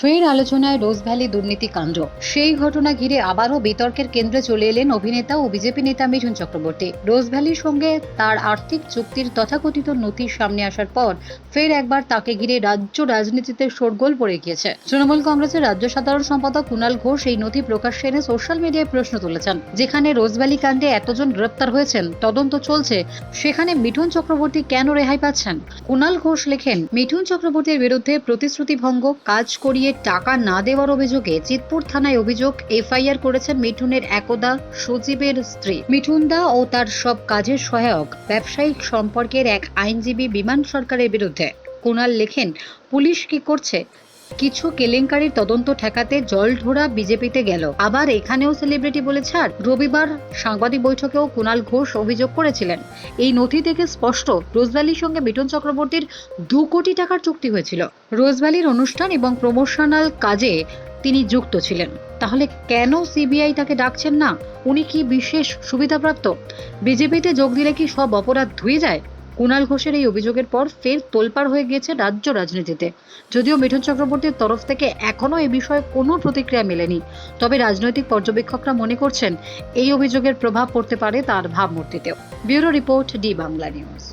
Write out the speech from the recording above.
ফের আলোচনায় রোজ ভ্যালি দুর্নীতি কাণ্ড। সেই ঘটনা ঘিরে আবারও বিতর্কের কেন্দ্রে চলে এলেন অভিনেতা ও বিজেপি নেতা মিঠুন চক্রবর্তী। রোজ ভ্যালির সঙ্গে তার আর্থিক চুক্তির তথাকথিত নথি সামনে আসার পর ফের একবার তাকে ঘিরে রাজ্য রাজনীতিতে শোরগোল পড়ে গিয়েছে। তৃণমূল কংগ্রেসের রাজ্য সাধারণ সম্পাদক কুণাল ঘোষ এই নথি প্রকাশ্যে এনে সোশ্যাল মিডিয়ায় প্রশ্ন তুলেছেন। যেখানে রোজভ্যালি কাণ্ডে এতজন গ্রেপ্তার হয়েছেন, তদন্ত চলছে, সেখানে মিঠুন চক্রবর্তী কেন রেহাই পাচ্ছেন? কুণাল ঘোষ লেখেন, মিঠুন চক্রবর্তীর বিরুদ্ধে প্রতিশ্রুতি ভঙ্গ কাজ করিয়ে টাকা না দেওয়ার অভিযোগে চিতপুর থানায় অভিযোগ এফআইআর করেছেন মিঠুনের একদা সজীবের স্ত্রী। মিঠুন দা ও তার সব কাজের সহায়ক ব্যবসায়িক সম্পর্কের এক আইনজীবী বিমান সরকারের বিরুদ্ধে। কুণাল লেখেন, পুলিশ কি করছে? কিছু কেলেঙ্কারির তদন্ত ঠেকাতে জলঢোড়া বিজেপিতে গেল। আবার এখানেও সেলিব্রিটি বলে ছাড়। রবিবার সাংবাদিক বৈঠকেও কুণাল ঘোষ অভিযোগ করেছিলেন। এই নথি থেকে স্পষ্ট, রোজভ্যালির সঙ্গে মিঠুন চক্রবর্তীর দু কোটি টাকার চুক্তি হয়েছিল। রোজভ্যালির অনুষ্ঠান এবং প্রমোশনাল কাজে তিনি যুক্ত ছিলেন। তাহলে কেন সিবিআই তাকে ডাকছেন না? উনি কি বিশেষ সুবিধাপ্রাপ্ত? বিজেপিতে যোগ দিলে কি সব অপরাধ ধুয়ে যায়? কুণাল ঘোষের এই অভিযোগের পর ফের তোলপাড় হয়ে গিয়েছে রাজ্য রাজনীতিতে। যদিও মিঠুন চক্রবর্তীর তরফ থেকে এখনও এ বিষয়ে কোনো প্রতিক্রিয়া মেলেনি, তবে রাজনৈতিক পর্যবেক্ষকরা মনে করছেন এই অভিযোগের প্রভাব পড়তে পারে তার ভাবমূর্তিতেও। Bureau report D Bangla news.